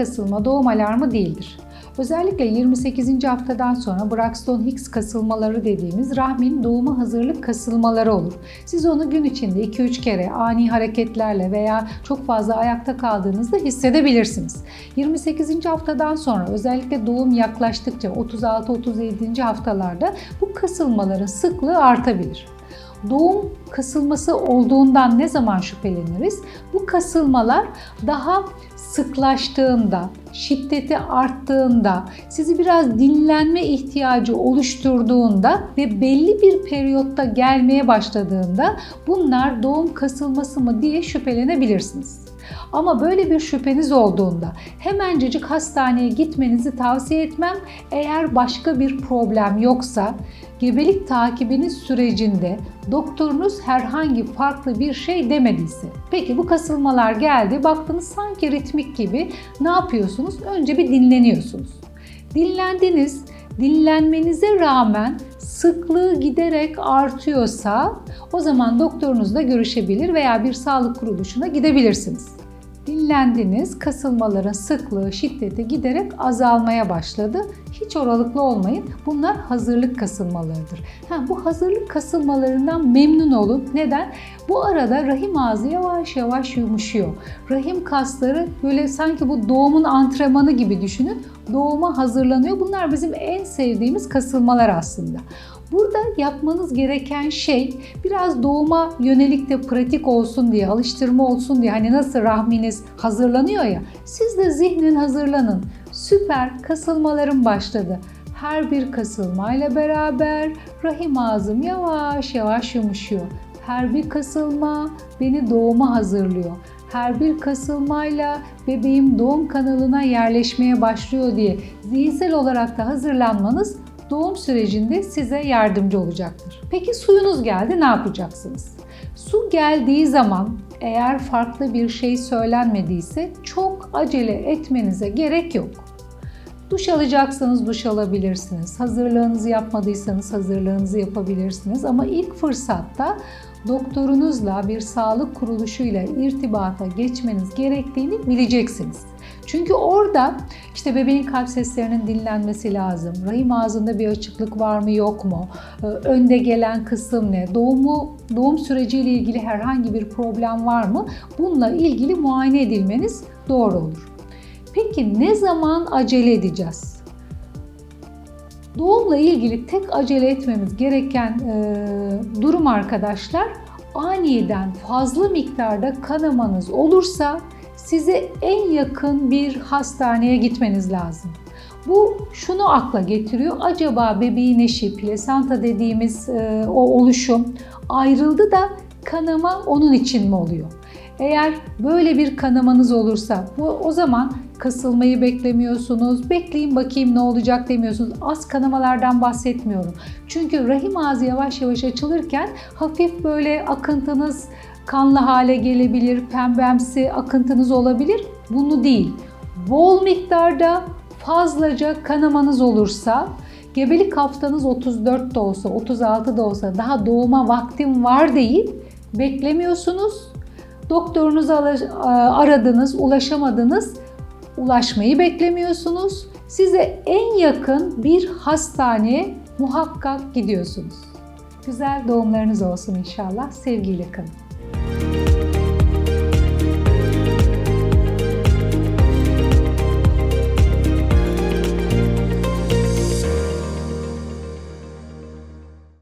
kasılma doğum alarmı değildir. Özellikle 28. haftadan sonra Braxton Hicks kasılmaları dediğimiz rahmin doğuma hazırlık kasılmaları olur. Siz onu gün içinde 2-3 kere ani hareketlerle veya çok fazla ayakta kaldığınızda hissedebilirsiniz. 28. haftadan sonra özellikle doğum yaklaştıkça 36-37. haftalarda bu kasılmaların sıklığı artabilir. Doğum kasılması olduğundan ne zaman şüpheleniriz? Bu kasılmalar daha sıklaştığında, şiddeti arttığında, sizi biraz dinlenme ihtiyacı oluşturduğunda ve belli bir periyotta gelmeye başladığında bunlar doğum kasılması mı diye şüphelenebilirsiniz. Ama böyle bir şüpheniz olduğunda hemencecik hastaneye gitmenizi tavsiye etmem. Eğer başka bir problem yoksa gebelik takibiniz sürecinde doktorunuz herhangi farklı bir şey demediyse. Peki bu kasılmalar geldi, baktınız sanki ritmik gibi ne yapıyorsunuz? Önce bir dinleniyorsunuz. Dinlendiniz, dinlenmenize rağmen sıklığı giderek artıyorsa o zaman doktorunuzla görüşebilir veya bir sağlık kuruluşuna gidebilirsiniz. Dinlendiniz, kasılmaların sıklığı, şiddeti giderek azalmaya başladı. Hiç oralıklı olmayın. Bunlar hazırlık kasılmalarıdır. Ha, bu hazırlık kasılmalarından memnun olun. Neden? Bu arada rahim ağzı yavaş yavaş yumuşuyor. Rahim kasları böyle sanki bu doğumun antrenmanı gibi düşünün. Doğuma hazırlanıyor. Bunlar bizim en sevdiğimiz kasılmalar aslında. Burada yapmanız gereken şey biraz doğuma yönelik de pratik olsun diye, alıştırma olsun diye hani nasıl rahminiz hazırlanıyor ya siz de zihnin hazırlanın. Süper kasılmalarım başladı. Her bir kasılmayla beraber rahim ağzım yavaş yavaş yumuşuyor. Her bir kasılma beni doğuma hazırlıyor her bir kasılmayla bebeğim doğum kanalına yerleşmeye başlıyor diye zihinsel olarak da hazırlanmanız doğum sürecinde size yardımcı olacaktır. Peki suyunuz geldi ne yapacaksınız? Su geldiği zaman eğer farklı bir şey söylenmediyse çok acele etmenize gerek yok. Duş alacaksanız duş alabilirsiniz. Hazırlığınızı yapmadıysanız hazırlığınızı yapabilirsiniz. Ama ilk fırsatta doktorunuzla bir sağlık kuruluşuyla irtibata geçmeniz gerektiğini bileceksiniz. Çünkü orada işte bebeğin kalp seslerinin dinlenmesi lazım. Rahim ağzında bir açıklık var mı yok mu? Ee, önde gelen kısım ne? Doğumu doğum süreciyle ilgili herhangi bir problem var mı? Bununla ilgili muayene edilmeniz doğru olur. Peki ne zaman acele edeceğiz? Doğumla ilgili tek acele etmemiz gereken e, durum arkadaşlar aniden fazla miktarda kanamanız olursa size en yakın bir hastaneye gitmeniz lazım. Bu şunu akla getiriyor. Acaba bebeğin eşi, plasenta dediğimiz e, o oluşum ayrıldı da kanama onun için mi oluyor? Eğer böyle bir kanamanız olursa bu o zaman kasılmayı beklemiyorsunuz. Bekleyin bakayım ne olacak demiyorsunuz. Az kanamalardan bahsetmiyorum. Çünkü rahim ağzı yavaş yavaş açılırken hafif böyle akıntınız kanlı hale gelebilir, pembemsi akıntınız olabilir. Bunu değil. Bol miktarda fazlaca kanamanız olursa gebelik haftanız 34 da olsa, 36 da olsa daha doğuma vaktim var deyip beklemiyorsunuz. Doktorunuzu aradınız, ulaşamadınız. Ulaşmayı beklemiyorsunuz. Size en yakın bir hastaneye muhakkak gidiyorsunuz. Güzel doğumlarınız olsun inşallah. Sevgiyle kalın.